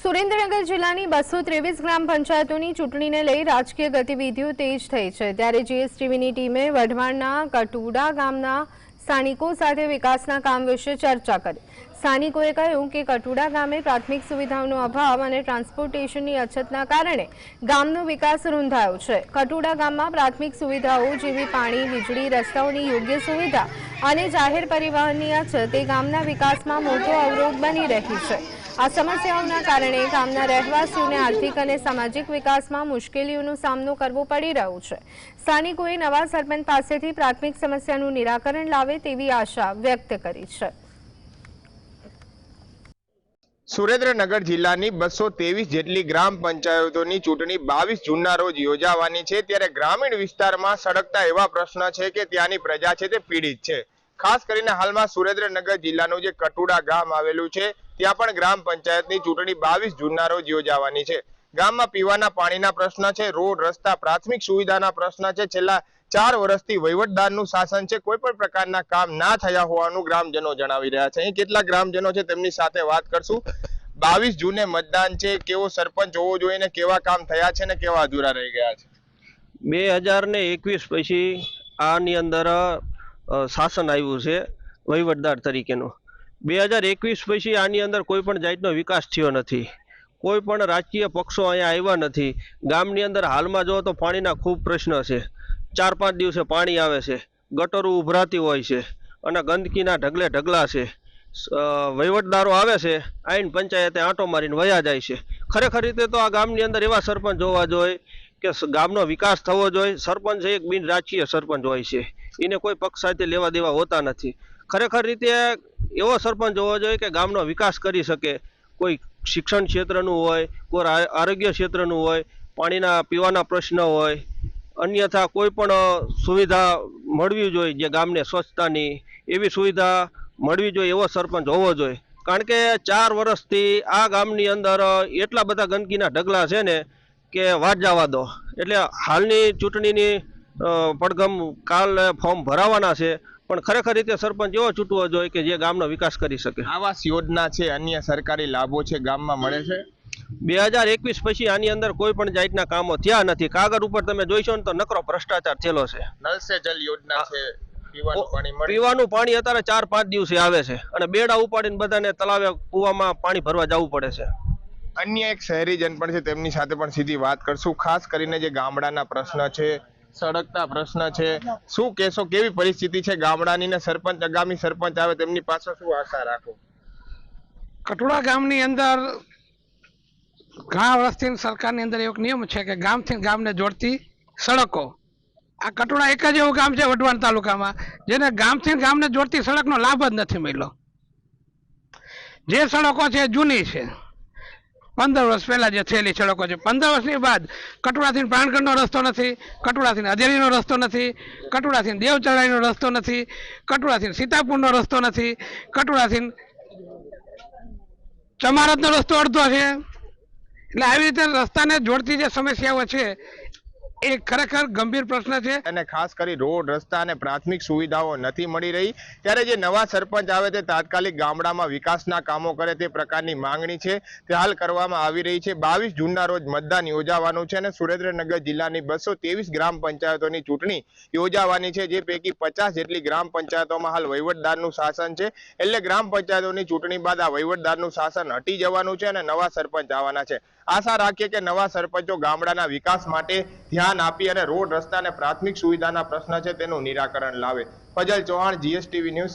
સુરેન્દ્રનગર જિલ્લાની બસો ત્રેવીસ ગ્રામ પંચાયતોની ચૂંટણીને લઈ રાજકીય ગતિવિધિઓ તેજ થઈ છે. ત્યારે જીએસટીવીની ટીમે વઢવાણના કટુડા ગામના સ્થાનિકો સાથે વિકાસના કામ વિશે ચર્ચા કરી. સ્થાનિકોએ કહ્યું કે કટુડા ગામે પ્રાથમિક સુવિધાઓનો અભાવ અને ટ્રાન્સપોર્ટેશનની અછતના કારણે ગામનો વિકાસ રૂંધાયો છે. કટુડા ગામમાં પ્રાથમિક સુવિધાઓ જેવી પાણી, વીજળી, રસ્તાઓની યોગ્ય સુવિધા અને જાહેર પરિવહનની અછત એ ગામના વિકાસમાં મોટો અવરોધ બની રહી છે. આ સમસ્યાઓના કારણે ગામના રહેવાસીઓને આર્થિક અને સામાજિક વિકાસમાં મુશ્કેલીઓનો સામનો કરવો પડી રહ્યો છે. સ્થાનિકોએ નવા સરપંચ પાસેથી પ્રાથમિક સમસ્યાનું નિરાકરણ લાવે તેવી આશા વ્યક્ત કરી છે. સુરેન્દ્રનગર જિલ્લાની બસો ત્રેવીસ જેટલી ગ્રામ પંચાયતોની ચૂંટણી બાવીસ જૂનના રોજ યોજાવાની છે. ત્યારે ગ્રામીણ વિસ્તારમાં સળગતા એવા પ્રશ્ન છે કે ત્યાંની પ્રજા છે તે પીડિત છે. ખાસ કરીને હાલમાં સુરેન્દ્રનગર જિલ્લાનું જે કટુડા ગામ આવેલું છે, ત્યાં પણ ગ્રામ પંચાયતની ચૂંટણી બાવીસ જૂનના રોજ યોજાવાની છે. ગામમાં પીવાના પાણીના પ્રશ્ન છે, રોડ, રસ્તા, પ્રાથમિક સુવિધાના પ્રશ્ન છે. છેલ્લા ચાર વર્ષથી વહીવટદારનું શાસન છે, કોઈ પણ પ્રકારના કામ ના થયા હોવાનું ગ્રામજનો જણાવી રહ્યા છે. અહીં કેટલા ગ્રામજનો છે તેમની સાથે વાત કરશું. બાવીસ જૂને મતદાન છે, કેવો સરપંચ હોવો જોઈએ ને કેવા કામ થયા છે ને કેવા અધૂરા રહી ગયા છે? બે હજાર ને એકવીસ પછી આની અંદર શાસન આવ્યું છે વહીવટદાર તરીકેનું. બે હજાર એકવીસ પછી આની અંદર કોઈ પણ જાતનો વિકાસ થયો નથી. કોઈ પણ રાજકીય પક્ષો અહીંયા આવ્યા નથી. ગામની અંદર હાલમાં જો તો પાણીના ખૂબ પ્રશ્ન છે. ચાર પાંચ દિવસે પાણી આવે છે. ગટરો ઉભરાતી હોય છે અને ગંદકીના ઢગલે ઢગલા છે. વહીવટદારો આવે છે, આઈન પંચાયતે આંટો મારીને વયા જાય છે. ખરેખર રીતે તો આ ગામની અંદર એવા સરપંચ હોવા જોઈએ કે ગામનો વિકાસ થવો જોઈએ. સરપંચ એક બિન રાજકીય સરપંચ હોય છે. એને કોઈ પક્ષ સાથે લેવા દેવા હોતા નથી. ખરેખર રીતે એવો સરપંચ હોવો જોઈએ કે ગામનો વિકાસ કરી શકે. કોઈ શિક્ષણ ક્ષેત્રનું હોય, કોઈ આરોગ્ય ક્ષેત્રનું હોય, પાણીના, પીવાના પ્રશ્ન હોય, અન્યથા કોઈ પણ સુવિધા મળવી જોઈએ જે ગામને સ્વચ્છતાની એવી સુવિધા મળવી જોઈએ એવો સરપંચ હોવો જોઈએ. કારણ કે ચાર વર્ષથી આ ગામની અંદર એટલા બધા ગંદકીના ઢગલા છે ને કે વાત જવા દો. એટલે હાલની ચૂંટણીની અ, પડઘમ કાલ ફોર્મ ભરાવાના છે. પણ ખરેખર રીતે સરપંચ એવો ચૂંટવો જોઈએ કે જે ગામનો વિકાસ કરી શકે. આવાસ યોજના છે અન્ય સરકારી લાભો છે ગામમાં મળે છે? બે હજાર એકવીસ પછી આની અંદર કોઈ પણ જાતના કામો થયા નથી. કાગળ ઉપર તમે જોઈશો ને તો નકરો ભ્રષ્ટાચાર થયેલો છે. નલ સે જલ યોજના છે પીવાનું પાણી પીવાનું પાણી અત્યારે ચાર પાંચ દિવસે આવે છે. અને બેડા ઉપાડીને બધાને તલાવે કૂવામાં પાણી ભરવા જવું પડે છે. અન્ય એક શહેરીજન પણ છે તેમની સાથે પણ સીધી વાત કરશું. ખાસ કરીને જે ગામડાના પ્રશ્ન છે સડકના પ્રશ્ન છે. શું કહેશો? કેવી પરિસ્થિતિ છે? ગામડાની ને સરપંચ, આગામી સરપંચ આવે તેમની પાસે શું આશા રાખો? કટોડા ગામની અંદર ઘણા વર્ષથી સરકારની અંદર એક નિયમ છે કે ગામથી ગામને જોડતી સડકો. આ કટોડા એક જ એવું ગામ છે વઢવાણ તાલુકામાં, જેને ગામથી ગામને જોડતી સડકનો લાભ જ નથી મળ્યો. જે સડકો છે જૂની છે. પંદર વર્ષ પહેલાં જે થયેલી સડકો છે. પંદર વર્ષની બાદ કટોડાથી પ્રાણગઢનો રસ્તો નથી, કટોડાથી અધેરીનો રસ્તો નથી, કટોડાથી દેવચરાઈનો રસ્તો નથી, કટોડાથી સીતાપુરનો રસ્તો નથી, કટોડાથી ચમારતનો રસ્તો અડધો છે. એટલે આવી રીતે રસ્તાને જોડતી જે સમસ્યાઓ છે એ ખરેખર ગંભીર પ્રશ્ન છે. અને ખાસ કરી રોડ, રસ્તા અને પ્રાથમિક સુવિધાઓ નથી મળી રહી. ત્યારે જે નવા સરપંચ આવે તે તાત્કાલિક ગામડામાં વિકાસના કામો કરે તે પ્રકારની માંગણી છે તે હાલ કરવામાં આવી રહી છે. બાવીસ જૂનના રોજ મતદાન યોજાવાનું છે અને સુરેન્દ્રનગર જિલ્લાની બસો ગ્રામ પંચાયતોની ચૂંટણી યોજાવાની છે, જે પૈકી પચાસ જેટલી ગ્રામ પંચાયતોમાં હાલ વહીવટદારનું શાસન છે. એટલે ગ્રામ પંચાયતોની ચૂંટણી બાદ આ વહીવટદારનું શાસન હટી જવાનું છે અને નવા સરપંચ આવવાના છે. આશા રાખીએ કે નવા સરપંચો ગામડાના વિકાસ માટે ધ્યાન આપી અને રોડ રસ્તા અને પ્રાથમિક સુવિધાના પ્રશ્ન છે તેનું નિરાકરણ લાવે. Fazal Chauhan GSTV news